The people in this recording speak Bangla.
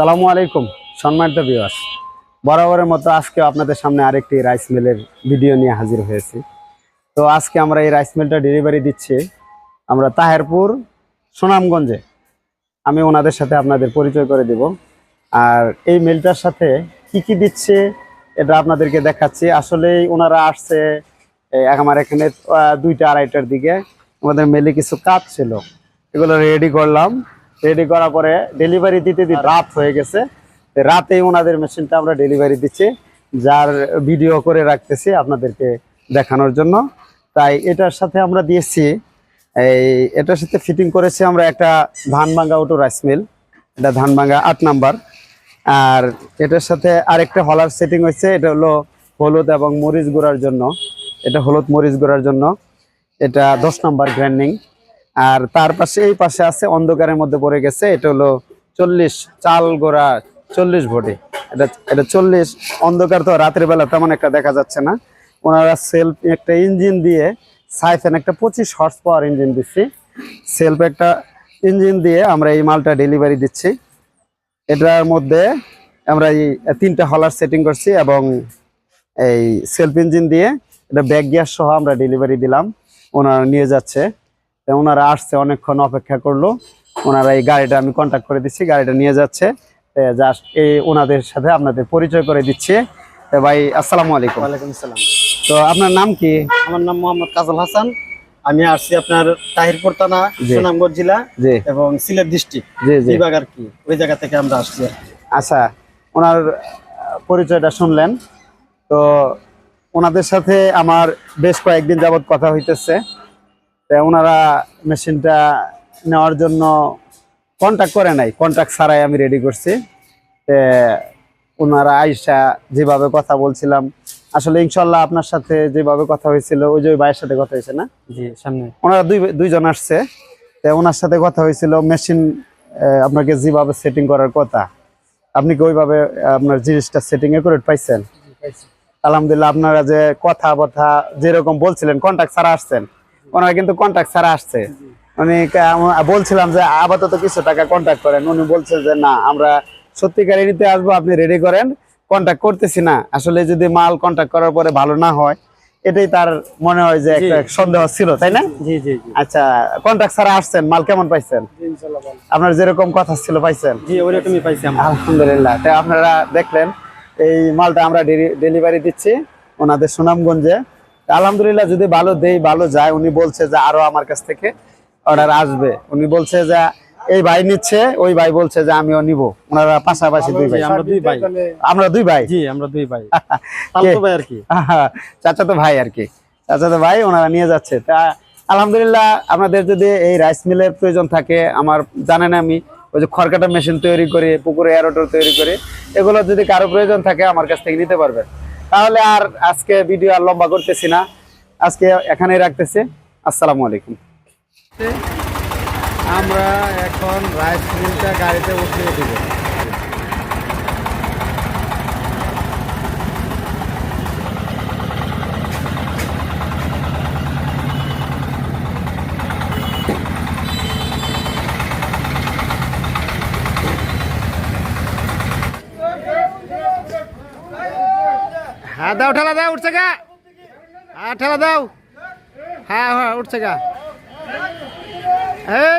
আসসালামু আলাইকুম, সম্মানিত বিবাস বরাবরের মতো আজকে আপনাদের সামনে আরেকটি রাইস মিলের ভিডিও নিয়ে হাজির হয়েছি। তো আজকে আমরা এই রাইস মিলটা ডেলিভারি দিচ্ছি আমরা তাহেরপুর, সুনামগঞ্জে। আমি ওনাদের সাথে আপনাদের পরিচয় করে দেব। আর এই মিলটার সাথে কি কি দিচ্ছে এটা আপনাদেরকে দেখাচ্ছি। আসলেই ওনারা আসছে আমার এখানে দুইটা আড়াইটার দিকে। আমাদের মেলে কিছু কাজ ছিল। এগুলো রেডি করলাম। রেডি করার পরে ডেলিভারি দিতে দিতে রাত হয়ে গেছে। রাতেই ওনাদের মেশিনটা আমরা ডেলিভারি দিচ্ছি, যার ভিডিও করে রাখতেছি আপনাদেরকে দেখানোর জন্য। তাই এটার সাথে আমরা দিয়েছি, এই এটার সাথে ফিটিং করেছি আমরা একটা ধান ভাঙ্গা অটো রাইস মিল এটা ধান ভাঙ্গা আট নাম্বার। আর এটার সাথে আরেকটা হলার সেটিং হয়েছে, এটা হলো হলুদ এবং মরিচ গুঁড়ার জন্য। এটা হলুদ মরিচ গুঁড়ার জন্য। এটা দশ নাম্বার গ্র্যান্ডিং আর তার পাশে, এই পাশে আছে, অন্ধকারের মধ্যে পড়ে গেছে, এটা হলো চল্লিশ চাল গোড়া, চল্লিশ ভোটে এটা এটা চল্লিশ অন্ধকার তো রাতের বেলা, তেমন একটা দেখা যাচ্ছে না। ওনারা সেলফ একটা ইঞ্জিন দিয়ে সাইফেন একটা পঁচিশ হর্স পাওয়ার ইঞ্জিন দিচ্ছি। সেলফ একটা ইঞ্জিন দিয়ে আমরা এই মালটা ডেলিভারি দিচ্ছি। এটার মধ্যে আমরা এই তিনটা হলার সেটিং করছি এবং এই সেলফ ইঞ্জিন দিয়ে এটা ব্যাগ গিয়ার সহ আমরা ডেলিভারি দিলাম। ওনারা নিয়ে যাচ্ছে। ওনারা আসছে অনেকক্ষণ অপেক্ষা করল। ওনারা এই গাড়িটা আমি কন্ট্যাক্ট করে দিচ্ছি গাড়িটা নিয়ে যাচ্ছে। জাস্ট এই ওনাদের সাথে আপনাদের পরিচয় করে দিচ্ছি। ভাই আসসালামু আলাইকুম। ওয়ালাইকুম সালাম তো আপনার নাম কি? আমার নাম মোহাম্মদ কাজল হাসান। আমি আসছি আপনার তাহিরপুর থানা। সুনামগঞ্জ জেলা এবং সিলেট ডিস্ট্রিক্ট বিভাগ আর কি? ওই জায়গা থেকে আমরা আসছি আচ্ছা ওনার পরিচয়টা শুনলেন। তো ওনাদের সাথে আমার বেশ কয়েকদিন যাবত কথা হইতেছে। তো ওনারা মেশিনটা নেওয়ার জন্য কন্ট্যাক্ট করে নাই। কন্ট্যাক্ট ছাড়াই আমি রেডি করছি। তো ওনারা আইসা যেভাবে কথা বলছিলাম আসলে ইনশাল্লাহ আপনার সাথে যেভাবে কথা হয়েছিল ওই যে ওই ভাইয়ের সাথে কথা হয়েছে না? জি সামনে। ওনারা দুই দুইজন আসছে। তো ওনার সাথে কথা হয়েছিল মেশিন আপনাকে যেভাবে সেটিং করার কথা। আপনি কি ওইভাবে আপনার জিনিসটা সেটিং এ করে পাইছেন? আলহামদুলিল্লাহ আপনারা যে কথা বথা যেরকম বলছিলেন কন্ট্যাক্ট ছাড়া আসছেন। ওনারা কিন্তু কন্ট্যাক্ট ছাড়া আসছে। উনি বলছিলাম যে আপাতত কিছু টাকা কন্ট্যাক্ট করেন। উনি বলছে যে না আমরা সত্যিকারে নিতে আসব আপনি রেডি করেন কন্ট্যাক্ট করতেছি না। আসলে যদি মাল কন্ট্যাক্ট করার পরে ভালো না হয় এটাই তার মনে হয় যে একটা সন্দেহ ছিল তাই না? জি জি আচ্ছা কন্ট্যাক্ট ছাড়া আসছেন মাল কেমন পাইছেন? আপনার যেরকম কথা ছিল পাইছেন? জি ওইরকমই পাইছি আলহামদুলিল্লাহ। তো আপনারা দেখলেন এই মালটা আমরা ডেলিভারি দিচ্ছি ওনাদের সুনামগঞ্জে। আলহামদুলিল্লাহ যদি ভালো দেই ভালো যায় উনি বলছে যে আরও আমার কাছ থেকে অর্ডার আসবে। উনি বলছে যে এই ভাই নিচ্ছে ওই ভাই বলছে যে আমিও নিব। ওনারা পাশাপাশি দুই ভাই। আমরা দুই ভাই। আমরা দুই ভাই? জি আমরা দুই ভাই। ভাই আর কি। চাচা তো ভাই আর কি। চাচা তো ভাই ওনারা নিয়ে যাচ্ছে। তা আলহামদুলিল্লাহ আপনাদের যদি এই রাইস মিলের প্রয়োজন থাকে আমার জানেন আমি ওই যে খড়কাটা মেশিন তৈরি করে পুকুরে এয়ারোটর তৈরি করে এগুলো যদি কারও প্রয়োজন থাকে আমার কাছ থেকে নিতে পারবেন। তাহলে আর আজকে ভিডিও আর লম্বা করতেছি না। আজকে এখানেই রাখতেছি। আসসালামু আলাইকুম। আমরা এখন রাইস মিলটা গাড়িতে উঠিয়ে দিব। হ্যাঁ দাও ঠেলা দাও উঠছে গা। হ্যাঁ ঠেলা দাও। হ্যাঁ হ্যাঁ উঠছে গা। এই